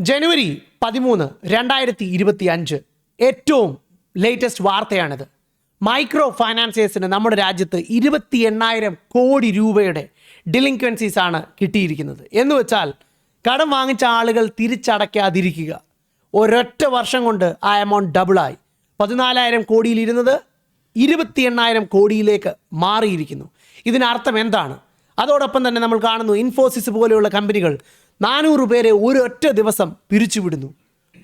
ജനുവരി പതിമൂന്ന് രണ്ടായിരത്തി ഇരുപത്തി അഞ്ച് ഏറ്റവും ലേറ്റസ്റ്റ് വാർത്തയാണിത്. മൈക്രോ ഫൈനാൻസേഴ്സിന് നമ്മുടെ രാജ്യത്ത് ഇരുപത്തി എണ്ണായിരം കോടി രൂപയുടെ ഡിലിങ്ക്വൻസീസ് ആണ് കിട്ടിയിരിക്കുന്നത്. എന്ന് വെച്ചാൽ കടം വാങ്ങിച്ച ആളുകൾ തിരിച്ചടയ്ക്കാതിരിക്കുക. ഒരൊറ്റ വർഷം കൊണ്ട് ആ എമൗണ്ട് ഡബിളായി പതിനാലായിരം കോടിയിലിരുന്നത് ഇരുപത്തി എണ്ണായിരം കോടിയിലേക്ക് മാറിയിരിക്കുന്നു. ഇതിനർത്ഥം എന്താണ്? അതോടൊപ്പം തന്നെ നമ്മൾ കാണുന്നു ഇൻഫോസിസ് പോലെയുള്ള കമ്പനികൾ നാനൂറ് പേരെ ഒരൊറ്റ ദിവസം പിരിച്ചുവിടുന്നു.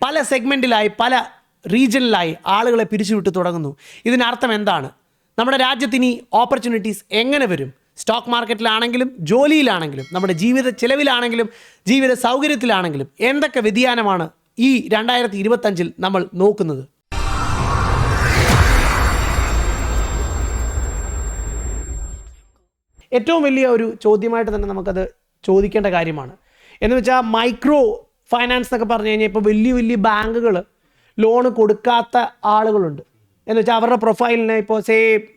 പല സെഗ്മെന്റിലായി പല റീജിയനിലായി ആളുകളെ പിരിച്ചുവിട്ട് തുടങ്ങുന്നു. ഇതിനർത്ഥം എന്താണ്? നമ്മുടെ രാജ്യത്തിന് ഓപ്പർച്യൂണിറ്റീസ് എങ്ങനെ വരും? സ്റ്റോക്ക് മാർക്കറ്റിലാണെങ്കിലും ജോലിയിലാണെങ്കിലും നമ്മുടെ ജീവിത ചെലവിലാണെങ്കിലും ജീവിത സൗകര്യത്തിലാണെങ്കിലും എന്തൊക്കെ വ്യതിയാനമാണ് ഈ രണ്ടായിരത്തി ഇരുപത്തഞ്ചിൽ നമ്മൾ നോക്കുന്നത്? ഏറ്റവും വലിയ ഒരു ചോദ്യമായിട്ട് തന്നെ നമുക്കത് ചോദിക്കേണ്ട കാര്യമാണ്. എന്ന് വെച്ചാൽ മൈക്രോ ഫൈനാൻസ് എന്നൊക്കെ പറഞ്ഞു കഴിഞ്ഞാൽ ഇപ്പോൾ വലിയ വലിയ ബാങ്കുകൾ ലോൺ കൊടുക്കാത്ത ആളുകളുണ്ട്. എന്ന് വെച്ചാൽ അവരുടെ പ്രൊഫൈലിന് ഇപ്പോൾ സേ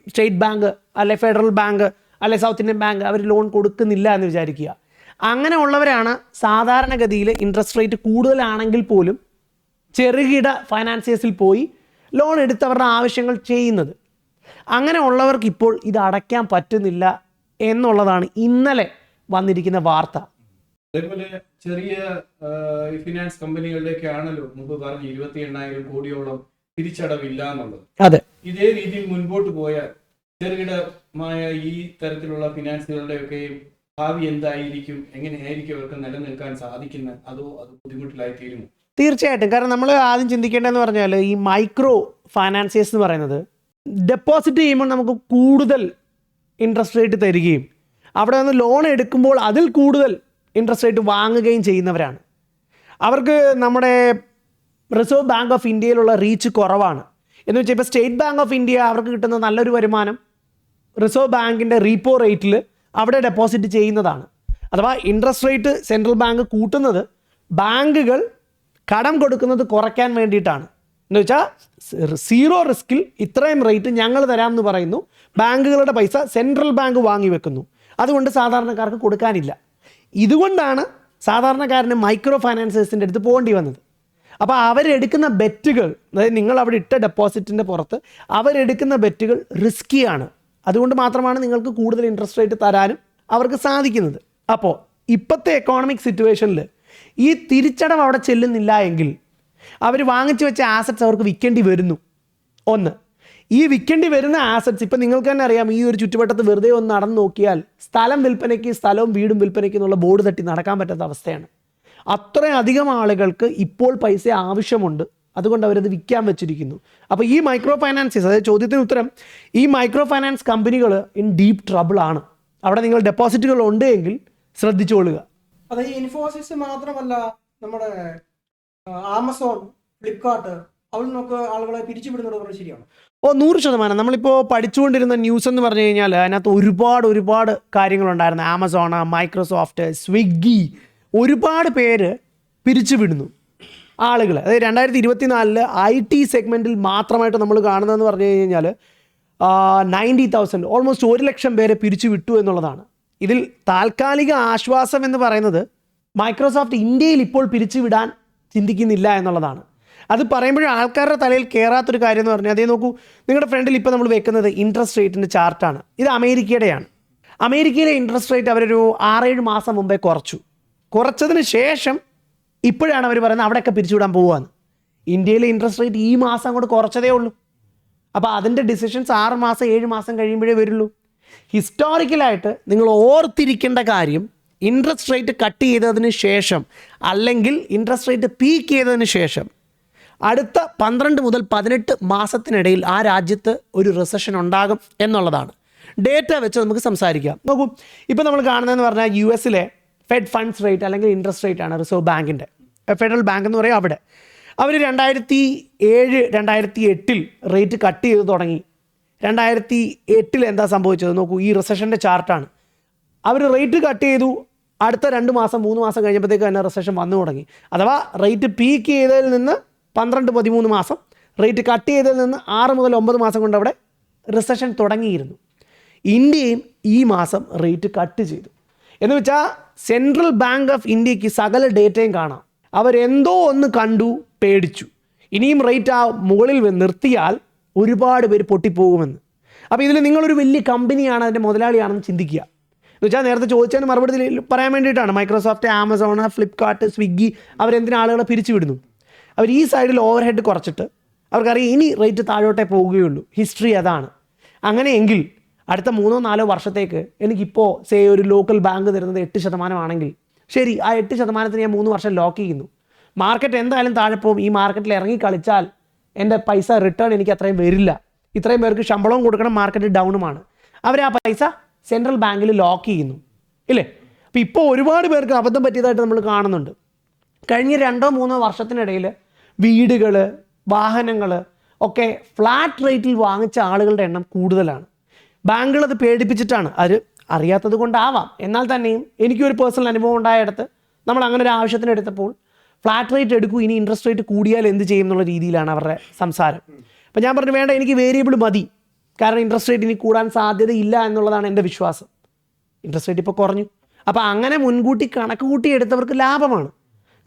സ്റ്റേറ്റ് ബാങ്ക് അല്ലെ ഫെഡറൽ ബാങ്ക് അല്ലെ സൗത്ത് ഇന്ത്യൻ ബാങ്ക് അവർ ലോൺ കൊടുക്കുന്നില്ല എന്ന് വിചാരിക്കുക. അങ്ങനെ ഉള്ളവരാണ് സാധാരണഗതിയിൽ ഇൻട്രസ്റ്റ് റേറ്റ് കൂടുതലാണെങ്കിൽ പോലും ചെറുകിട ഫൈനാൻസിയേഴ്സിൽ പോയി ലോൺ എടുത്തവരുടെ ആവശ്യങ്ങൾ ചെയ്യുന്നത്. അങ്ങനെ ഉള്ളവർക്ക് ഇപ്പോൾ ഇത് അടയ്ക്കാൻ പറ്റുന്നില്ല എന്നുള്ളതാണ് ഇന്നലെ വന്നിരിക്കുന്ന വാർത്ത. അതേപോലെ ചെറിയ ഫിനാൻസ് കമ്പനികളിലേക്ക് ആണല്ലോ മുമ്പ് പറഞ്ഞ ഇരുപത്തി എണ്ണായിരം കോടിയോളം തിരിച്ചടവില്ല എന്നുള്ളത് അതെ. ഇതേ രീതിയിൽ മുൻപോട്ട് പോയാൽ ചെറുകിടമായ ഈ തരത്തിലുള്ള ഫിനാൻസുകളുടെയൊക്കെ ഭാവി എന്തായിരിക്കും? എങ്ങനെയായിരിക്കും അവർക്ക് നിലനിൽക്കാൻ സാധിക്കുന്നത് അതോ അത് ബുദ്ധിമുട്ടിലായി തീരുമോ? തീർച്ചയായിട്ടും. കാരണം നമ്മൾ ആദ്യം ചിന്തിക്കേണ്ടതെന്ന് പറഞ്ഞാൽ ഈ മൈക്രോ ഫൈനാൻസേഴ്സ് എന്ന് പറയുന്നത് ഡെപ്പോസിറ്റ് ചെയ്യുമ്പോൾ നമുക്ക് കൂടുതൽ ഇൻട്രസ്റ്റ് റേറ്റ് തരികയും അവിടെ നിന്ന് ലോൺ എടുക്കുമ്പോൾ അതിൽ കൂടുതൽ ഇൻട്രസ്റ്റ് റേറ്റ് വാങ്ങുകയും ചെയ്യുന്നവരാണ്. അവർക്ക് നമ്മുടെ റിസർവ് ബാങ്ക് ഓഫ് ഇന്ത്യയിലുള്ള റീച്ച് കുറവാണ്. എന്ന് വെച്ചാൽ ഇപ്പോൾ സ്റ്റേറ്റ് ബാങ്ക് ഓഫ് ഇന്ത്യ അവർക്ക് കിട്ടുന്ന നല്ലൊരു വരുമാനം റിസർവ് ബാങ്കിന്റെ റീപ്പോ റേറ്റിൽ അവിടെ ഡെപ്പോസിറ്റ് ചെയ്യുന്നതാണ്. അഥവാ ഇൻട്രസ്റ്റ് റേറ്റ് സെൻട്രൽ ബാങ്ക് കൂട്ടുന്നത് ബാങ്കുകൾ കടം കൊടുക്കുന്നത് കുറയ്ക്കാൻ വേണ്ടിയിട്ടാണ്. എന്ന് വെച്ചാൽ സീറോ റിസ്കിൽ ഇത്രയും റേറ്റ് ഞങ്ങൾ തരാമെന്ന് പറയുന്നു. ബാങ്കുകളുടെ പൈസ സെൻട്രൽ ബാങ്ക് വാങ്ങി വെക്കുന്നു. അതുകൊണ്ട് സാധാരണക്കാർക്ക് കൊടുക്കാനില്ല. ഇതുകൊണ്ടാണ് സാധാരണക്കാരന് മൈക്രോ ഫൈനാൻസേഴ്സിന്റെ അടുത്ത് പോകേണ്ടി വന്നത്. അപ്പോൾ അവരെടുക്കുന്ന ബെറ്റുകൾ അതായത് നിങ്ങൾ അവിടെ ഇട്ട ഡെപ്പോസിറ്റിന്റെ പുറത്ത് അവരെടുക്കുന്ന ബെറ്റുകൾ റിസ്ക്കിയാണ് അതുകൊണ്ട് മാത്രമാണ് നിങ്ങൾക്ക് കൂടുതൽ ഇൻട്രസ്റ്റ് റേറ്റ് തരാനും അവർക്ക് സാധിക്കുന്നത്. അപ്പോൾ ഇപ്പോഴത്തെ എക്കോണമിക് സിറ്റുവേഷനിൽ ഈ തിരിച്ചടവ് അവിടെ ചെല്ലുന്നില്ല എങ്കിൽ അവർ വാങ്ങിച്ചു വെച്ച ആസറ്റ്സ് അവർക്ക് വിൽക്കേണ്ടി വരുന്നു. ഒന്ന് ഈ വിൽക്കേണ്ടി വരുന്ന ആസറ്റ്സ് ഇപ്പം നിങ്ങൾക്ക് തന്നെ അറിയാം ഈ ഒരു ചുറ്റുവട്ടത്ത് വെറുതെ ഒന്ന് നടന്നു നോക്കിയാൽ സ്ഥലം വിൽപ്പനയ്ക്ക് സ്ഥലവും വീടും വിൽപ്പനയ്ക്ക് എന്നുള്ള ബോർഡ് തട്ടി നടക്കാൻ പറ്റാത്ത അവസ്ഥയാണ്. അത്രയധികം ആളുകൾക്ക് ഇപ്പോൾ പൈസ ആവശ്യമുണ്ട്. അതുകൊണ്ട് അവരത് വിൽക്കാൻ വെച്ചിരിക്കുന്നു. അപ്പോൾ ഈ മൈക്രോ ഫൈനാൻസസ് അതായത് ചോദ്യത്തിന് ഉത്തരം ഈ മൈക്രോ ഫൈനാൻസ് കമ്പനികൾ ഇൻ ഡീപ് ട്രബിൾ ആണ്. അവിടെ നിങ്ങൾ ഡെപ്പോസിറ്റുകൾ ഉണ്ട് എങ്കിൽ ശ്രദ്ധിച്ചുകൊള്ളുക അതെ ഇൻഫോസിസ് മാത്രമല്ല നമ്മുടെ ആമസോൺ ഫ്ലിപ്കാർട്ട് അവിടെ നിന്നൊക്കെ ആളുകളെ പിരിച്ചുവിടുന്നത് ശരിയാണ്. ഓ നൂറ് ശതമാനം. നമ്മളിപ്പോൾ പഠിച്ചുകൊണ്ടിരുന്ന ന്യൂസ് എന്ന് പറഞ്ഞു കഴിഞ്ഞാൽ അതിനകത്ത് ഒരുപാട് ഒരുപാട് കാര്യങ്ങളുണ്ടായിരുന്നു. ആമസോൺ മൈക്രോസോഫ്റ്റ് സ്വിഗ്ഗി ഒരുപാട് പേര് പിരിച്ചുവിടുന്നു ആളുകൾ അതായത് രണ്ടായിരത്തി ഇരുപത്തിനാലിൽ ഐ ടി സെഗ്മെന്റിൽ മാത്രമായിട്ട് നമ്മൾ കാണുന്നതെന്ന് പറഞ്ഞു കഴിഞ്ഞാൽ നയന്റി തൗസൻഡ് ഓൾമോസ്റ്റ് ഒരു ലക്ഷം പേരെ പിരിച്ചു വിട്ടു എന്നുള്ളതാണ്. ഇതിൽ താൽക്കാലിക ആശ്വാസം എന്ന് പറയുന്നത് മൈക്രോസോഫ്റ്റ് ഇന്ത്യയിൽ ഇപ്പോൾ പിരിച്ചുവിടാൻ ചിന്തിക്കുന്നില്ല എന്നുള്ളതാണ്. അത് പറയുമ്പോഴും ആൾക്കാരുടെ തലയിൽ കയറാത്തൊരു കാര്യം എന്ന് പറഞ്ഞാൽ അതേ നോക്കൂ നിങ്ങളുടെ ഫ്രണ്ടിൽ ഇപ്പോൾ നമ്മൾ വെക്കുന്നത് ഇൻട്രസ്റ്റ് റേറ്റിന്റെ ചാർട്ടാണ് ഇത് അമേരിക്കയുടെയാണ്. അമേരിക്കയിലെ ഇൻട്രസ്റ്റ് റേറ്റ് അവരൊരു ആറേഴ് മാസം മുമ്പേ കുറച്ചു. കുറച്ചതിന് ശേഷം ഇപ്പോഴാണ് അവർ പറയുന്നത് അവിടെയൊക്കെ പിരിച്ചുവിടാൻ പോവുകയെന്ന് ഇന്ത്യയിലെ ഇൻട്രസ്റ്റ് റേറ്റ് ഈ മാസം അങ്ങോട്ട് കുറച്ചതേ ഉള്ളൂ. അപ്പോൾ അതിന്റെ ഡിസിഷൻസ് ആറ് മാസം ഏഴ് മാസം കഴിയുമ്പോഴേ വരുള്ളൂ. ഹിസ്റ്റോറിക്കലായിട്ട് നിങ്ങൾ ഓർത്തിരിക്കേണ്ട കാര്യം ഇൻട്രസ്റ്റ് റേറ്റ് കട്ട് ചെയ്തതിന് ശേഷം അല്ലെങ്കിൽ ഇൻട്രസ്റ്റ് റേറ്റ് പീക്ക് ചെയ്തതിന് ശേഷം അടുത്ത പന്ത്രണ്ട് മുതൽ പതിനെട്ട് മാസത്തിനിടയിൽ ആ രാജ്യത്ത് ഒരു റിസഷൻ ഉണ്ടാകും എന്നുള്ളതാണ്. ഡേറ്റ വെച്ച് നമുക്ക് സംസാരിക്കാം. നോക്കൂ ഇപ്പോൾ നമ്മൾ കാണുന്നതെന്ന് പറഞ്ഞാൽ യു എസിലെ ഫെഡ് ഫണ്ട്സ് റേറ്റ് അല്ലെങ്കിൽ ഇൻട്രസ്റ്റ് റേറ്റ് ആണ് റിസർവ് ബാങ്കിന്റെ ഫെഡറൽ ബാങ്ക് എന്ന് പറയും അവിടെ. അവർ രണ്ടായിരത്തി ഏഴ് രണ്ടായിരത്തി എട്ടിൽ റേറ്റ് കട്ട് ചെയ്ത് തുടങ്ങി. രണ്ടായിരത്തി എട്ടിൽ എന്താ സംഭവിച്ചത്? നോക്കൂ ഈ റിസഷന്റെ ചാർട്ടാണ് അവർ റേറ്റ് കട്ട് ചെയ്തു. അടുത്ത രണ്ട് മാസം മൂന്ന് മാസം കഴിഞ്ഞപ്പോഴത്തേക്ക് തന്നെ റിസഷൻ വന്നു തുടങ്ങി. അഥവാ റേറ്റ് പീക്ക് ചെയ്തതിൽ നിന്ന് പന്ത്രണ്ട് പതിമൂന്ന് മാസം. റേറ്റ് കട്ട് ചെയ്തതിൽ നിന്ന് ആറ് മുതൽ ഒമ്പത് മാസം കൊണ്ട് അവിടെ റിസഷൻ തുടങ്ങിയിരുന്നു. ഇന്ത്യയും ഈ മാസം റേറ്റ് കട്ട് ചെയ്തു. എന്ന് വെച്ചാൽ സെൻട്രൽ ബാങ്ക് ഓഫ് ഇന്ത്യയ്ക്ക് സകല ഡേറ്റയും കാണാം. അവരെന്തോ ഒന്ന് കണ്ടു പേടിച്ചു. ഇനിയും റേറ്റ് ആ മുകളിൽ നിർത്തിയാൽ ഒരുപാട് പേര് പൊട്ടിപ്പോകുമെന്ന്. അപ്പോൾ ഇതിൽ നിങ്ങളൊരു വലിയ കമ്പനിയാണ് അതിന്റെ മുതലാളിയാണെന്ന് ചിന്തിക്കുക. എന്ന് വെച്ചാൽ നേരത്തെ ചോദിച്ചതിന് മറുപടി പറയാൻ വേണ്ടിയിട്ടാണ്. മൈക്രോസോഫ്റ്റ് ആമസോൺ ഫ്ലിപ്കാർട്ട് സ്വിഗ്ഗി അവരെന്തിനാളുകളെ പിരിച്ചുവിടുന്നു? പിരിച്ചു വിടുന്നു അവർ ഈ സൈഡിൽ ഓവർ ഹെഡ് കുറച്ചിട്ട് അവർക്കറിയാം ഇനി റേറ്റ് താഴോട്ടേ പോവുകയുള്ളൂ. ഹിസ്റ്ററി അതാണ്. അങ്ങനെയെങ്കിൽ അടുത്ത മൂന്നോ നാലോ വർഷത്തേക്ക് എനിക്കിപ്പോൾ സേ ഒരു ലോക്കൽ ബാങ്ക് തരുന്നത് എട്ട് ശതമാനമാണെങ്കിൽ ശരി ആ എട്ട് ശതമാനത്തിന് ഞാൻ മൂന്ന് വർഷം ലോക്ക് ചെയ്യുന്നു. മാർക്കറ്റ് എന്തായാലും താഴെ പോകും. ഈ മാർക്കറ്റിൽ ഇറങ്ങി കളിച്ചാൽ എന്റെ പൈസ റിട്ടേൺ എനിക്ക് അത്രയും വരില്ല. ഇത്രയും പേർക്ക് ശമ്പളവും കൊടുക്കണം മാർക്കറ്റ് ഡൗണുമാണ് അവർ ആ പൈസ സെൻട്രൽ ബാങ്കിൽ ലോക്ക് ചെയ്യുന്നു. ഇല്ലേ? അപ്പോൾ ഇപ്പോൾ ഒരുപാട് പേർക്ക് അബദ്ധം പറ്റിയതായിട്ട് നമ്മൾ കാണുന്നുണ്ട്. കഴിഞ്ഞ രണ്ടോ മൂന്നോ വർഷത്തിനിടയിൽ വീടുകൾ വാഹനങ്ങൾ ഒക്കെ ഫ്ലാറ്റ് റേറ്റിൽ വാങ്ങിച്ച ആളുകളുടെ എണ്ണം കൂടുതലാണ്. ബാങ്കുകൾ അത് പേടിപ്പിച്ചിട്ടാണ്. അത് അറിയാത്തത് കൊണ്ടാവാം. എന്നാൽ തന്നെയും എനിക്കൊരു പേഴ്സണൽ അനുഭവം ഉണ്ടായിടത്ത് നമ്മൾ അങ്ങനെ ഒരു ആവശ്യത്തിന് എടുത്തപ്പോൾ ഫ്ലാറ്റ് റേറ്റ് എടുക്കൂ ഇനി ഇൻട്രസ്റ്റ് റേറ്റ് കൂടിയാൽ എന്ത് ചെയ്യും എന്നുള്ള രീതിയിലാണ് അവരുടെ സംസാരം. അപ്പം ഞാൻ പറഞ്ഞു വേണ്ട എനിക്ക് വേരിയബിൾ മതി. കാരണം ഇൻട്രസ്റ്റ് റേറ്റ് ഇനി കൂടാൻ സാധ്യതയില്ല എന്നുള്ളതാണ് എന്റെ വിശ്വാസം. ഇൻട്രസ്റ്റ് റേറ്റ് ഇപ്പോൾ കുറഞ്ഞു. അപ്പോൾ അങ്ങനെ മുൻകൂട്ടി കണക്ക് കൂട്ടി എടുത്തവർക്ക് ലാഭമാണ്.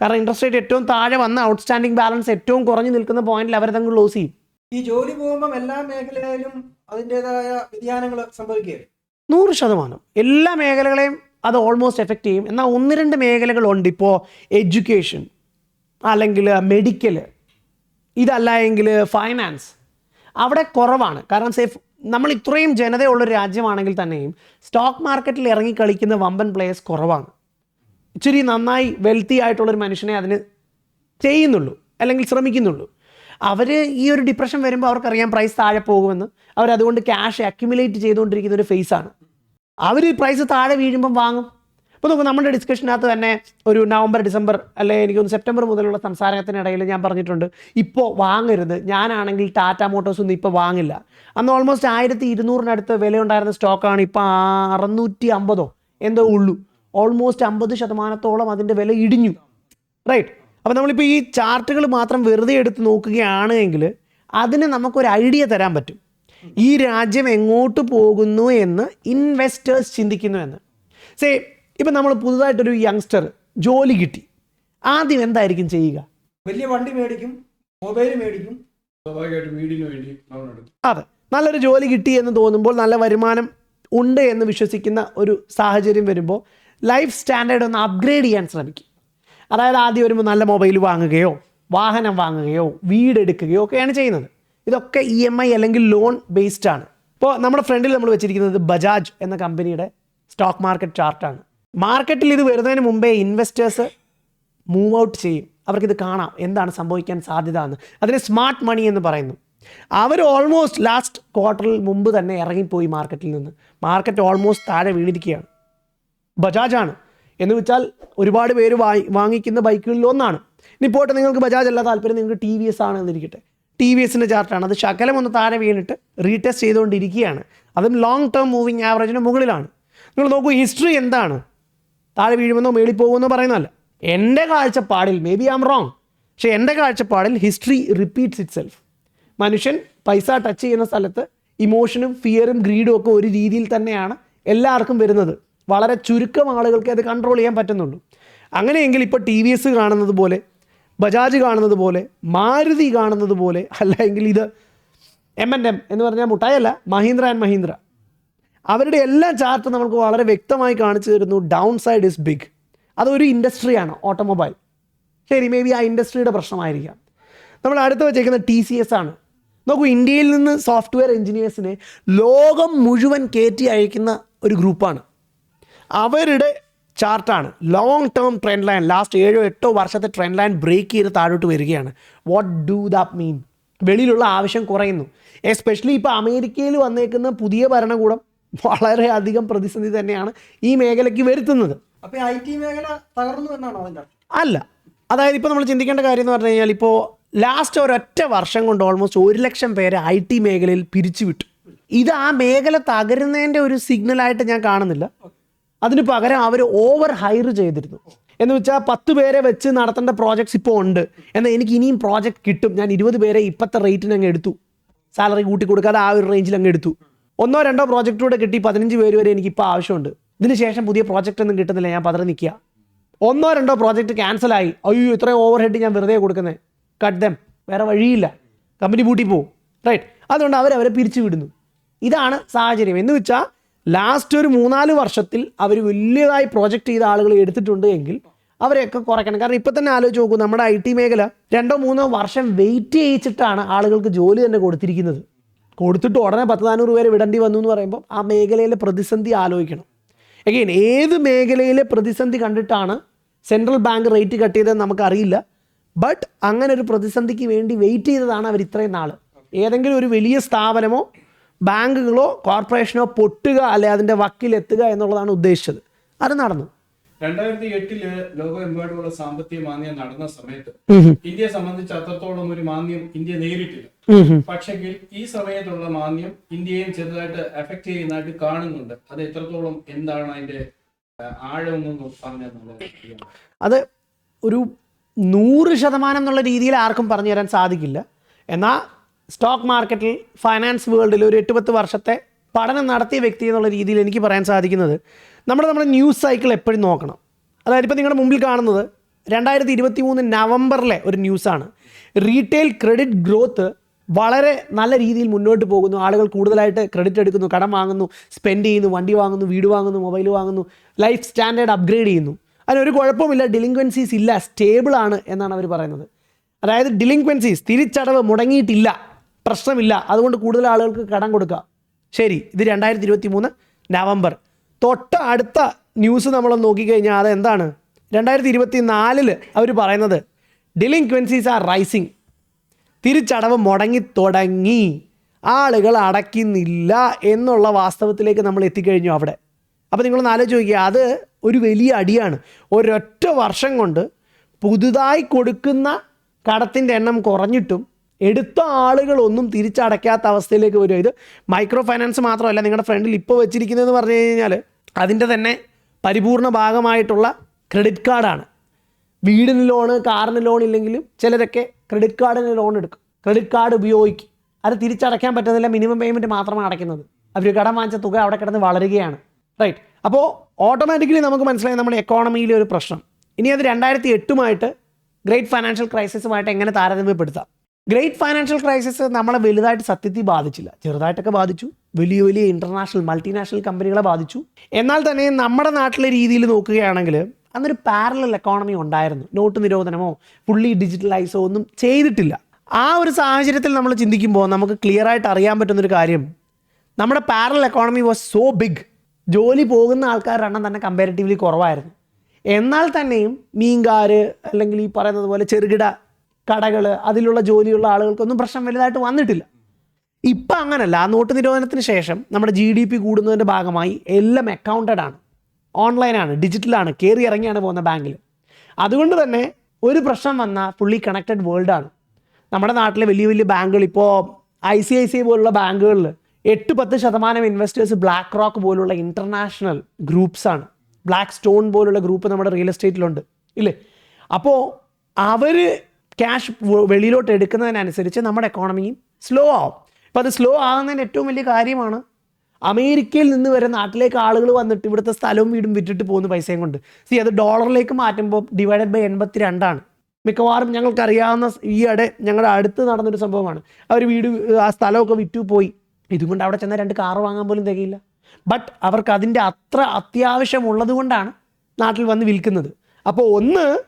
കാരണം ഇൻട്രസ്റ്റ് റേറ്റ് ഏറ്റവും താഴെ വന്ന ഔട്ട്സ്റ്റാൻഡിംഗ് ബാലൻസ് ഏറ്റവും കുറഞ്ഞു നിൽക്കുന്ന പോയിന്റിൽ അവർ തങ്ങൾ ക്ലോസ് ചെയ്യും. ഈ ജോലി പോകുമ്പോൾ എല്ലാ മേഖലയിലും അതിന്റെതായ വ്യതിയാനങ്ങൾ സംഭവിക്കുകയാണ്. നൂറ് ശതമാനം. എല്ലാ മേഖലകളെയും അത് ഓൾമോസ്റ്റ് എഫക്റ്റ് ചെയ്യും. എന്നാൽ ഒന്ന് രണ്ട് മേഖലകളുണ്ട് ഇപ്പോൾ എഡ്യൂക്കേഷൻ അല്ലെങ്കിൽ മെഡിക്കൽ ഇതല്ല എങ്കിൽ ഫൈനാൻസ് അവിടെ കുറവാണ്. കാരണം സേഫ് നമ്മൾ ഇത്രയും ജനതയുള്ളൊരു രാജ്യമാണെങ്കിൽ തന്നെയും സ്റ്റോക്ക് മാർക്കറ്റിൽ ഇറങ്ങി കളിക്കുന്ന വമ്പൻ പ്ലേയേഴ്സ് കുറവാണ്. ഇച്ചിരി നന്നായി വെൽത്തി ആയിട്ടുള്ളൊരു മനുഷ്യനെ അതിന് ചെയ്യുന്നുള്ളൂ അല്ലെങ്കിൽ ശ്രമിക്കുന്നുള്ളൂ. അവർ ഈ ഒരു ഡിപ്രഷൻ വരുമ്പോൾ അവർക്കറിയാം പ്രൈസ് താഴെ പോകുമെന്ന്. അവരതുകൊണ്ട് ക്യാഷ് അക്യുമുലേറ്റ് ചെയ്തുകൊണ്ടിരിക്കുന്ന ഒരു ഫേസാണ് അവർ പ്രൈസ് താഴെ വീഴുമ്പം വാങ്ങും. ഇപ്പോൾ നോക്കും നമ്മുടെ ഡിസ്കഷനകത്ത് തന്നെ ഒരു നവംബർ ഡിസംബർ അല്ലെ എനിക്കൊന്ന് സെപ്റ്റംബർ മുതലുള്ള സംസാരത്തിനിടയിൽ ഞാൻ പറഞ്ഞിട്ടുണ്ട് ഇപ്പോൾ വാങ്ങരുത്. ഞാനാണെങ്കിൽ ടാറ്റ മോട്ടോഴ്സ് ഒന്നും ഇപ്പോൾ വാങ്ങില്ല. അന്ന് ഓൾമോസ്റ്റ് ആയിരത്തി ഇരുന്നൂറിനടുത്ത് വിലയുണ്ടായിരുന്ന സ്റ്റോക്കാണ് ഇപ്പോൾ അറുന്നൂറ്റി അമ്പതോ എന്തോ ഉള്ളൂ. ഓൾമോസ്റ്റ് അമ്പത് ശതമാനത്തോളം അതിന്റെ വില ഇടിഞ്ഞു. റൈറ്റ് അപ്പോൾ നമ്മളിപ്പോൾ ഈ ചാർട്ടുകൾ മാത്രം വെറുതെ എടുത്ത് നോക്കുകയാണ് എങ്കിൽ അതിന് നമുക്കൊരു ഐഡിയ തരാൻ പറ്റും. ഈ രാജ്യം എങ്ങോട്ട് പോകുന്നു എന്ന് ഇൻവെസ്റ്റേഴ്സ് ചിന്തിക്കുന്നു എന്ന്. സേ ഇപ്പം നമ്മൾ പുതുതായിട്ടൊരു യങ്സ്റ്റർ ജോലി കിട്ടി. ആദ്യം എന്തായിരിക്കും ചെയ്യുക? വലിയ വണ്ടി മേടിക്കും മൊബൈൽ മേടിക്കും. സ്വാഭാവികമായിട്ടും വീടിന് വേണ്ടി ലോൺ എടുക്കും. അതെ. നല്ലൊരു ജോലി കിട്ടി എന്ന് തോന്നുമ്പോൾ നല്ല വരുമാനം ഉണ്ട് എന്ന് വിശ്വസിക്കുന്ന ഒരു സാഹചര്യം വരുമ്പോൾ ലൈഫ് സ്റ്റാൻഡേർഡ് ഒന്ന് അപ്ഗ്രേഡ് ചെയ്യാൻ ശ്രമിക്കും. അതായത് ആദ്യം വരുമ്പോൾ നല്ല മൊബൈൽ വാങ്ങുകയോ വാഹനം വാങ്ങുകയോ വീടെടുക്കുകയോ ഒക്കെയാണ് ചെയ്യുന്നത്. ഇതൊക്കെ ഇ എം ഐ അല്ലെങ്കിൽ ലോൺ ബേസ്ഡ് ആണ്. ഇപ്പോൾ നമ്മുടെ ഫ്രണ്ടിൽ നമ്മൾ വെച്ചിരിക്കുന്നത് ബജാജ് എന്ന കമ്പനിയുടെ സ്റ്റോക്ക് മാർക്കറ്റ് ചാർട്ടാണ് മാർക്കറ്റിൽ ഇത് വരുന്നതിന് മുമ്പേ ഇൻവെസ്റ്റേഴ്സ് മൂവ് ഔട്ട് ചെയ്യും. അവർക്കിത് കാണാം. എന്താണ് സംഭവിക്കാൻ സാധ്യത എന്ന്. അതിനെ സ്മാർട്ട് മണി എന്ന് പറയുന്നു. അവർ ഓൾമോസ്റ്റ് ലാസ്റ്റ് ക്വാർട്ടറിൽ മുമ്പ് തന്നെ ഇറങ്ങിപ്പോയി മാർക്കറ്റിൽ നിന്ന്. മാർക്കറ്റ് ഓൾമോസ്റ്റ് താഴെ വീണിരിക്കുകയാണ്. ബജാജാണ്. എന്ന് വെച്ചാൽ ഒരുപാട് പേര് വാങ്ങി വാങ്ങിക്കുന്ന ബൈക്കുകളിൽ ഒന്നാണ്. ഇനി പോട്ടെ നിങ്ങൾക്ക് ബജാജ് അല്ല താല്പര്യം നിങ്ങൾക്ക് ടി വി എസ് ആണ് എന്നിരിക്കട്ടെ. ടി വി എസിന്റെ ചാർട്ടാണ്. അത് ശകലം ഒന്ന് താഴെ വീണിട്ട് റീടെസ്റ്റ് ചെയ്തുകൊണ്ടിരിക്കുകയാണ്. അതും ലോങ് ടേം മൂവിങ് ആവറേജിന് മുകളിലാണ്. നിങ്ങൾ നോക്കൂ ഹിസ്റ്ററി എന്താണ്? താഴെ വീഴുമെന്നോ മേളിൽ പോകുമെന്നോ പറയുന്നതല്ല. എന്റെ കാഴ്ചപ്പാടിൽ മേ ബി ആം റോങ് പക്ഷേ എന്റെ കാഴ്ചപ്പാടിൽ ഹിസ്റ്ററി റിപ്പീറ്റ്സ് ഇറ്റ് സെൽഫ് മനുഷ്യൻ പൈസ ടച്ച് ചെയ്യുന്ന സ്ഥലത്ത് ഇമോഷനും ഫിയറും ഗ്രീഡും ഒക്കെ ഒരു രീതിയിൽ തന്നെയാണ് എല്ലാവർക്കും വരുന്നത്. വളരെ ചുരുക്കം ആളുകൾക്ക് അത് കൺട്രോൾ ചെയ്യാൻ പറ്റുന്നുള്ളൂ. അങ്ങനെയെങ്കിൽ ഇപ്പോൾ ടി വി എസ് കാണുന്നത് പോലെ ബജാജ് കാണുന്നത് പോലെ മാരുതി കാണുന്നത് പോലെ അല്ലെങ്കിൽ ഇത് എം എൻ എം എന്ന് പറഞ്ഞാൽ മുട്ടായല്ല മഹീന്ദ്ര ആൻഡ് മഹീന്ദ്ര അവരുടെ എല്ലാ ചാർട്ടും നമുക്ക് വളരെ വ്യക്തമായി കാണിച്ചു തരുന്നു ഡൗൺ സൈഡ് ഇസ് ബിഗ് അതൊരു ഇൻഡസ്ട്രിയാണ് ഓട്ടോമൊബൈൽ ശരി മേ ബി ആ ഇൻഡസ്ട്രിയുടെ പ്രശ്നമായിരിക്കാം. നമ്മൾ അടുത്ത് വെച്ചേക്കുന്ന ടി സി എസ് ആണ്. നോക്കൂ ഇന്ത്യയിൽ നിന്ന് സോഫ്റ്റ്വെയർ എഞ്ചിനീയേഴ്സിനെ ലോകം മുഴുവൻ കയറ്റി അയക്കുന്ന ഒരു ഗ്രൂപ്പാണ് അവരുടെ ചാർട്ടാണ്. Long term trend line last ഏഴോ എട്ടോ വർഷത്തെ ട്രെൻഡ് ലൈൻ ബ്രേക്ക് ചെയ്ത് താഴോട്ട് വരികയാണ്. വാട്ട് ഡു ദാറ്റ് മീൻ വെളിയിലുള്ള ആവശ്യം കുറയുന്നു. എസ്പെഷ്യലി ഇപ്പോൾ അമേരിക്കയിൽ വന്നേക്കുന്ന പുതിയ ഭരണകൂടം വളരെയധികം പ്രതിസന്ധി തന്നെയാണ് ഈ മേഖലയ്ക്ക് വരുത്തുന്നത്. അപ്പോൾ ഐ ടി മേഖല തകർന്നു എന്നാണോ അല്ല. അതായത് ഇപ്പോൾ നമ്മൾ ചിന്തിക്കേണ്ട കാര്യം എന്ന് പറഞ്ഞു കഴിഞ്ഞാൽ ഇപ്പോൾ ലാസ്റ്റ് ഒരൊറ്റ വർഷം കൊണ്ട് ഓൾമോസ്റ്റ് ഒരു ലക്ഷം പേരെ ഐ ടി മേഖലയിൽ പിരിച്ചുവിട്ടു. ഇത് ആ മേഖല തകരുന്നതിന്റെ ഒരു സിഗ്നലായിട്ട് ഞാൻ കാണുന്നില്ല. അതിന് പകരം അവർ ഓവർ ഹയർ ചെയ്തിരുന്നു. എന്ന് വെച്ചാൽ പത്ത് പേരെ വെച്ച് നടത്തേണ്ട പ്രോജക്ട്സ് ഇപ്പോൾ ഉണ്ട്. എന്നാൽ എനിക്ക് ഇനിയും പ്രോജക്റ്റ് കിട്ടും. ഞാൻ ഇരുപത് പേരെ ഇപ്പോഴത്തെ റേറ്റിന് അങ്ങ് എടുത്തു. സാലറി കൂട്ടി കൊടുക്കാതെ ആ ഒരു റേഞ്ചിൽ അങ്ങ് എടുത്തു. ഒന്നോ രണ്ടോ പ്രോജക്റ്റ് കൂടെ കിട്ടി പതിനഞ്ച് പേര് വരെ എനിക്ക് ഇപ്പോൾ ആവശ്യമുണ്ട്. ഇതിന് ശേഷം പുതിയ പ്രോജക്റ്റ് ഒന്നും കിട്ടുന്നില്ല. ഞാൻ പതറി നിൽക്കുക. ഒന്നോ രണ്ടോ പ്രോജക്റ്റ് ക്യാൻസലായി അയ്യോ ഇത്രയും ഓവർ ഹെഡ് ഞാൻ വെറുതെ കൊടുക്കുന്നത് കട്ട് ദം വേറെ വഴിയില്ല. കമ്പനി പൂട്ടി പോകും റൈറ്റ് അതുകൊണ്ട് അവരവരെ അവരെ പിരിച്ചു വിടുന്നു ഇതാണ് സാഹചര്യം. എന്ന് വെച്ചാൽ ലാസ്റ്റ് ഒരു മൂന്നാൽ വർഷത്തിൽ അവർ വലിയതായി പ്രോജക്റ്റ് ചെയ്ത ആളുകൾ എടുത്തിട്ടുണ്ട് എങ്കിൽ അവരെയൊക്കെ കുറയ്ക്കണം. കാരണം ഇപ്പം തന്നെ ആലോചിച്ച് നോക്കൂ നമ്മുടെ ഐ ടി മേഖല രണ്ടോ മൂന്നോ വർഷം വെയിറ്റ് ചെയ്യിച്ചിട്ടാണ് ആളുകൾക്ക് ജോലി തന്നെ കൊടുത്തിരിക്കുന്നത്. കൊടുത്തിട്ട് ഉടനെ പത്ത് നാനൂറ് പേര് വിടേണ്ടി വന്നു എന്ന് പറയുമ്പോൾ ആ മേഖലയിലെ പ്രതിസന്ധി ആലോചിക്കണം. എഗെയിൻ ഏത് മേഖലയിലെ പ്രതിസന്ധി കണ്ടിട്ടാണ് സെൻട്രൽ ബാങ്ക് റേറ്റ് കട്ട് ചെയ്തതെന്ന് നമുക്കറിയില്ല. ബട്ട് അങ്ങനെ ഒരു പ്രതിസന്ധിക്ക് വേണ്ടി വെയിറ്റ് ചെയ്തതാണ് അവർ ഇത്രയും നാൾ ഏതെങ്കിലും ഒരു വലിയ സ്ഥാപനമോ ബാങ്കുകളോ കോർപ്പറേഷനോ പൊട്ടുക അല്ലെ അതിന്റെ വക്കിലെത്തുക എന്നുള്ളതാണ് ഉദ്ദേശിച്ചത്. അത് നടന്നു. രണ്ടായിരത്തി എട്ടിൽ ലോകമെമ്പാടുമുള്ള സാമ്പത്തിക മാന്ദ്യം നടന്ന സമയത്ത് ഇന്ത്യയെ സംബന്ധിച്ച് അത്രത്തോളം ഒരു മാന്യം ഇന്ത്യ നേരിട്ടില്ല. പക്ഷെങ്കിൽ ഈ സമയത്തുള്ള മാന്യം ഇന്ത്യയും ചെറുതായിട്ട് എഫക്ട് ചെയ്യുന്നതായിട്ട് കാണുന്നുണ്ട്. അത് എത്രത്തോളം എന്താണ് അതിന്റെ ആഴമൊന്നും പറഞ്ഞത് അത് ഒരു നൂറ് ശതമാനം എന്നുള്ള രീതിയിൽ ആർക്കും പറഞ്ഞു തരാൻ സാധിക്കില്ല. എന്നാൽ സ്റ്റോക്ക് മാർക്കറ്റിൽ ഫൈനാൻസ് വേൾഡിൽ ഒരു എട്ട് പത്ത് വർഷത്തെ പഠനം നടത്തിയ വ്യക്തി എന്നുള്ള രീതിയിൽ എനിക്ക് പറയാൻ സാധിക്കുന്നത് നമ്മൾ നമ്മുടെ ന്യൂസ് സൈക്കിൾ എപ്പോഴും നോക്കണം. അതായത് ഇപ്പോൾ നിങ്ങളുടെ മുമ്പിൽ കാണുന്നത് രണ്ടായിരത്തി ഇരുപത്തി മൂന്ന് നവംബറിലെ ഒരു ന്യൂസാണ്. റീറ്റെയിൽ ക്രെഡിറ്റ് ഗ്രോത്ത് വളരെ നല്ല രീതിയിൽ മുന്നോട്ട് പോകുന്നു. ആളുകൾ കൂടുതലായിട്ട് ക്രെഡിറ്റ് എടുക്കുന്നു കടം വാങ്ങുന്നു സ്പെൻഡ് ചെയ്യുന്നു വണ്ടി വാങ്ങുന്നു വീട് വാങ്ങുന്നു മൊബൈൽ വാങ്ങുന്നു ലൈഫ് സ്റ്റാൻഡേർഡ് അപ്ഗ്രേഡ് ചെയ്യുന്നു. അതിനൊരു കുഴപ്പമില്ല ഡിലിങ്ക്വൻസീസ് ഇല്ല സ്റ്റേബിൾ ആണ് എന്നാണ് അവർ പറയുന്നത്. അതായത് ഡിലിങ്ക്വൻസീസ് തിരിച്ചടവ് മുടങ്ങിയിട്ടില്ല. പ്രശ്നമില്ല. അതുകൊണ്ട് കൂടുതൽ ആളുകൾക്ക് കടം കൊടുക്കുക ശരി ഇത് രണ്ടായിരത്തി ഇരുപത്തി മൂന്ന് നവംബർ. തൊട്ട് അടുത്ത ന്യൂസ് നമ്മൾ നോക്കിക്കഴിഞ്ഞാൽ അതെന്താണ്? രണ്ടായിരത്തി ഇരുപത്തി നാലിൽ അവർ പറയുന്നത് ഡിലിങ്ക്വൻസീസ് ആർ റൈസിങ് തിരിച്ചടവ് മുടങ്ങി തുടങ്ങി. ആളുകൾ അടയ്ക്കുന്നില്ല എന്നുള്ള വാസ്തവത്തിലേക്ക് നമ്മൾ എത്തിക്കഴിഞ്ഞു അവിടെ. അപ്പോൾ നിങ്ങളൊന്ന് ആലോചിച്ച് നോക്കിക്കുക അത് ഒരു വലിയ അടിയാണ്. ഒരൊറ്റ വർഷം കൊണ്ട് പുതുതായി കൊടുക്കുന്ന കടത്തിന്റെ എണ്ണം കുറഞ്ഞിട്ടും എടുത്ത ആളുകളൊന്നും തിരിച്ചടയ്ക്കാത്ത അവസ്ഥയിലേക്ക് വരും ഇത് മൈക്രോ ഫൈനാൻസ് മാത്രമല്ല നിങ്ങളുടെ ഫ്രണ്ടിൽ ഇപ്പോൾ വെച്ചിരിക്കുന്നതെന്ന് പറഞ്ഞു കഴിഞ്ഞാൽ അതിന്റെ തന്നെ പരിപൂർണ ഭാഗമായിട്ടുള്ള ക്രെഡിറ്റ് കാർഡാണ്. വീടിന് ലോണ് കാറിന് ലോൺ ഇല്ലെങ്കിലും ചിലരൊക്കെ ക്രെഡിറ്റ് കാർഡിന് ലോൺ എടുക്കും. ക്രെഡിറ്റ് കാർഡ് ഉപയോഗിക്കും. അത് തിരിച്ചടയ്ക്കാൻ പറ്റുന്നില്ല മിനിമം പേയ്മെന്റ് മാത്രമാണ് അടയ്ക്കുന്നത്. അവർ കടം വാങ്ങിച്ച തുക അവിടെ കിടന്ന് വളരുകയാണ്. റൈറ്റ്. അപ്പോൾ ഓട്ടോമാറ്റിക്കലി നമുക്ക് മനസ്സിലായി നമ്മുടെ എക്കോണമിയിലെ ഒരു പ്രശ്നം. ഇനി അത് രണ്ടായിരത്തി എട്ടുമായിട്ട് ഗ്രേറ്റ് ഫൈനാൻഷ്യൽ ക്രൈസിസുമായിട്ട് എങ്ങനെ താരതമ്യപ്പെടുത്താം? ഗ്രേറ്റ് ഫൈനാൻഷ്യൽ ക്രൈസിസ് നമ്മളെ വലുതായിട്ട് സത്യത്തിൽ ബാധിച്ചില്ല. ചെറുതായിട്ടൊക്കെ ബാധിച്ചു. വലിയ വലിയ ഇന്റർനാഷണൽ മൾട്ടിനാഷണൽ കമ്പനികളെ ബാധിച്ചു. എന്നാൽ തന്നെ നമ്മുടെ നാട്ടിലെ രീതിയിൽ നോക്കുകയാണെങ്കിൽ അന്നൊരു പാരലൽ എക്കോണമി ഉണ്ടായിരുന്നു. നോട്ട് നിരോധനമോ ഫുള്ളി ഡിജിറ്റലൈസോ ഒന്നും ചെയ്തിട്ടില്ല. ആ ഒരു സാഹചര്യത്തിൽ നമ്മൾ ചിന്തിക്കുമ്പോൾ നമുക്ക് ക്ലിയർ ആയിട്ട് അറിയാൻ പറ്റുന്നൊരു കാര്യം നമ്മുടെ parallel economy was so big ജോലി പോകുന്ന ആൾക്കാരുടെ എണ്ണം തന്നെ കമ്പാരിറ്റീവ്ലി കുറവായിരുന്നു. എന്നാൽ തന്നെയും മീൻകാർ അല്ലെങ്കിൽ ഈ പറയുന്നത് പോലെ ചെറുകിട കടകൾ അതിലുള്ള ജോലിയുള്ള ആളുകൾക്കൊന്നും പ്രശ്നം വലുതായിട്ട് വന്നിട്ടില്ല. ഇപ്പം അങ്ങനല്ല. ആ നോട്ട് നിരോധനത്തിന് ശേഷം നമ്മുടെ ജി ഡി പി കൂടുന്നതിന്റെ ഭാഗമായി എല്ലാം അക്കൗണ്ടഡ് ആണ്. ഓൺലൈനാണ് ഡിജിറ്റലാണ് കയറി ഇറങ്ങിയാണ് പോകുന്ന ബാങ്കിൽ അതുകൊണ്ട് തന്നെ ഒരു പ്രശ്നം വന്ന ഫുള്ളി കണക്റ്റഡ് വേൾഡാണ് നമ്മുടെ നാട്ടിലെ വലിയ വലിയ ബാങ്കുകൾ ഇപ്പോൾ I C I C I പോലുള്ള ബാങ്കുകളിൽ എട്ട് പത്ത് ശതമാനം ഇൻവെസ്റ്റേഴ്സ് ബ്ലാക്ക് റോക്ക് പോലുള്ള ഇന്റർനാഷണൽ ഗ്രൂപ്പ്സാണ് ആണ്. ബ്ലാക്ക് സ്റ്റോൺ പോലുള്ള ഗ്രൂപ്പ് നമ്മുടെ റിയൽ എസ്റ്റേറ്റിലുണ്ട് ഇല്ലേ? അപ്പോൾ അവർ ക്യാഷ് വെളിയിലോട്ട് എടുക്കുന്നതിനനുസരിച്ച് നമ്മുടെ എക്കോണമിയും സ്ലോ ആവും. അപ്പോൾ അത് സ്ലോ ആകുന്നതിന് ഏറ്റവും വലിയ കാര്യമാണ് അമേരിക്കയിൽ നിന്ന് വരെ നാട്ടിലേക്ക് ആളുകൾ വന്നിട്ട് ഇവിടുത്തെ സ്ഥലവും വീടും വിറ്റിട്ട് പോകുന്ന പൈസയും കൊണ്ട്. സി അത് ഡോളറിലേക്ക് മാറ്റുമ്പോൾ ഡിവൈഡഡ് ബൈ എൺപത്തി രണ്ടാണ് മിക്കവാറും ഞങ്ങൾക്കറിയാവുന്ന ഈയിടെ ഞങ്ങളുടെ അടുത്ത് നടന്നൊരു സംഭവമാണ്. അവർ വീട് ആ സ്ഥലമൊക്കെ വിറ്റു പോയി. ഇതുകൊണ്ട് അവിടെ ചെന്നാൽ രണ്ട് കാറ് വാങ്ങാൻ പോലും തികയില്ല. ബട്ട് അവർക്ക് അതിന്റെ അത്ര അത്യാവശ്യമുള്ളത് കൊണ്ടാണ് നാട്ടിൽ വന്ന് വിൽക്കുന്നത്. അപ്പോൾ ഒന്ന്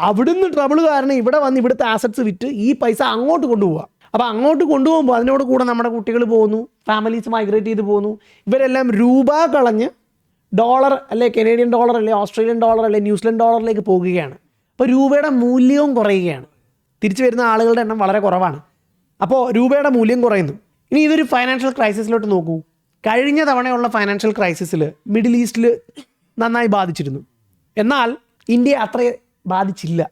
അവിടുന്ന് ട്രബിൾ കാരണം ഇവിടെ വന്ന് ഇവിടുത്തെ ആസറ്റ്സ് വിറ്റ് ഈ പൈസ അങ്ങോട്ട് കൊണ്ടുപോവുക അപ്പോൾ അങ്ങോട്ട് കൊണ്ടുപോകുമ്പോൾ അതിനോട് കൂടെ നമ്മുടെ കുട്ടികൾ പോകുന്നു ഫാമിലീസ് മൈഗ്രേറ്റ് ചെയ്ത് പോകുന്നു. ഇവരെല്ലാം രൂപ കളഞ്ഞ് ഡോളർ അല്ലെ കനേഡിയൻ ഡോളർ അല്ലെ ഓസ്ട്രേലിയൻ ഡോളർ അല്ലെ ന്യൂസിലൻഡ് ഡോളറിലേക്ക് പോകുകയാണ്. അപ്പോൾ രൂപയുടെ മൂല്യവും കുറയുകയാണ്. തിരിച്ചു വരുന്ന ആളുകളുടെ എണ്ണം വളരെ കുറവാണ്. അപ്പോൾ രൂപയുടെ മൂല്യം കുറയുന്നു. ഇനി ഇതൊരു ഫൈനാൻഷ്യൽ ക്രൈസിസിലോട്ട് നോക്കൂ. കഴിഞ്ഞ തവണയുള്ള ഫൈനാൻഷ്യൽ ക്രൈസിസിൽ മിഡിൽ ഈസ്റ്റിൽ നന്നായി ബാധിച്ചിരുന്നു. എന്നാൽ ഇന്ത്യ അത്ര ബാധിച്ചില്ല.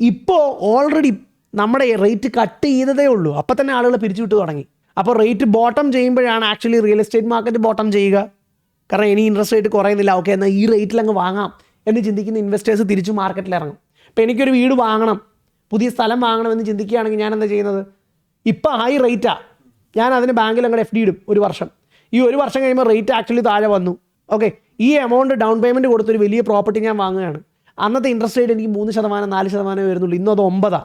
ഇപ്പോൾ ഓൾറെഡി നമ്മുടെ റേറ്റ് കട്ട് ചെയ്തതേ ഉള്ളൂ. അപ്പോൾ തന്നെ ആളുകൾ പിരിച്ചുവിട്ട് തുടങ്ങി. അപ്പോൾ റേറ്റ് ബോട്ടം ചെയ്യുമ്പോഴാണ് actually real estate market bottom ചെയ്യുക. കാരണം ഇനി ഇൻട്രസ്റ്റ് റേറ്റ് കുറയുന്നില്ല. ഓക്കെ എന്നാൽ ഈ റേറ്റിൽ അങ്ങ് വാങ്ങാം എന്ന് ചിന്തിക്കുന്ന ഇൻവെസ്റ്റേഴ്സ് തിരിച്ചു മാർക്കറ്റിൽ ഇറങ്ങും. ഇപ്പോൾ എനിക്കൊരു വീട് വാങ്ങണം. പുതിയ സ്ഥലം വാങ്ങണം എന്ന് ചിന്തിക്കുകയാണെങ്കിൽ ഞാൻ എന്താ ചെയ്യുന്നത്? ഇപ്പോൾ ഹൈ റേറ്റാണ് ഞാൻ അതിന് ബാങ്കിൽ അങ്ങോട്ട് എഫ് ഡി ഇടും ഒരു വർഷം. ഈ ഒരു വർഷം കഴിയുമ്പോൾ റേറ്റ് ആക്ച്വലി താഴെ വന്നു. ഓക്കെ ഈ എമൗണ്ട് ഡൗൺ പേയ്മെന്റ് കൊടുത്തൊരു വലിയ പ്രോപ്പർട്ടി ഞാൻ വാങ്ങുകയാണ്. അന്നത്തെ ഇൻട്രസ്റ്റ് റേറ്റ് എനിക്ക് മൂന്ന് ശതമാനം നാല് ശതമാനം വരുന്നുള്ളൂ. ഇന്നും അത് ഒമ്പതാണ്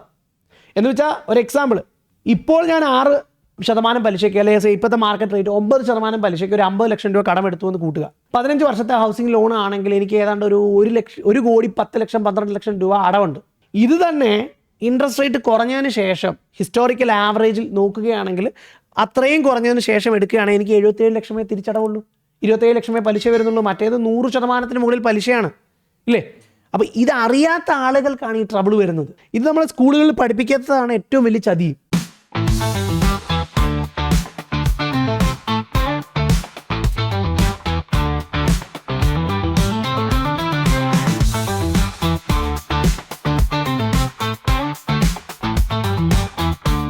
എന്ന് വെച്ചാൽ ഒരു എക്സാമ്പിൾ ഇപ്പോൾ ഞാൻ ആറ് ശതമാനം പലിശയ്ക്ക് അല്ലെങ്കിൽ ഇപ്പോഴത്തെ മാർക്കറ്റ് റേറ്റ് ഒമ്പത് ശതമാനം പലിശയ്ക്ക് ഒരു അമ്പത് ലക്ഷം രൂപ കടമെടുത്തു എന്ന് കൂട്ടുക. പതിനഞ്ച് വർഷത്തെ ഹൗസിംഗ് ലോൺ ആണെങ്കിൽ എനിക്ക് ഏതാണ്ട് ഒരു ഒരു ലക്ഷം ഒരു കോടി പത്ത് ലക്ഷം പന്ത്രണ്ട് ലക്ഷം രൂപ അടവുണ്ട്. ഇത് തന്നെ ഇൻട്രസ്റ്റ് റേറ്റ് കുറഞ്ഞതിന് ശേഷം ഹിസ്റ്റോറിക്കൽ ആവറേജിൽ നോക്കുകയാണെങ്കിൽ അത്രയും കുറഞ്ഞതിന് ശേഷം എടുക്കുകയാണെങ്കിൽ എനിക്ക് എഴുപത്തേഴ് ലക്ഷമേ തിരിച്ചടവുള്ളൂ. ഇരുപത്തേഴ് ലക്ഷമേ പലിശ വരുന്നുള്ളൂ. മറ്റേത് നൂറ് ശതമാനത്തിന് മുകളിൽ പലിശയാണ്. ഇല്ലേ? അപ്പോൾ ഇതറിയാത്ത ആളുകൾക്കാണ് ഈ ട്രബിൾ വരുന്നത്. ഇത് നമ്മൾ സ്കൂളുകളിൽ പഠിപ്പിക്കാത്തതാണ് ഏറ്റവും വലിയ ചതി.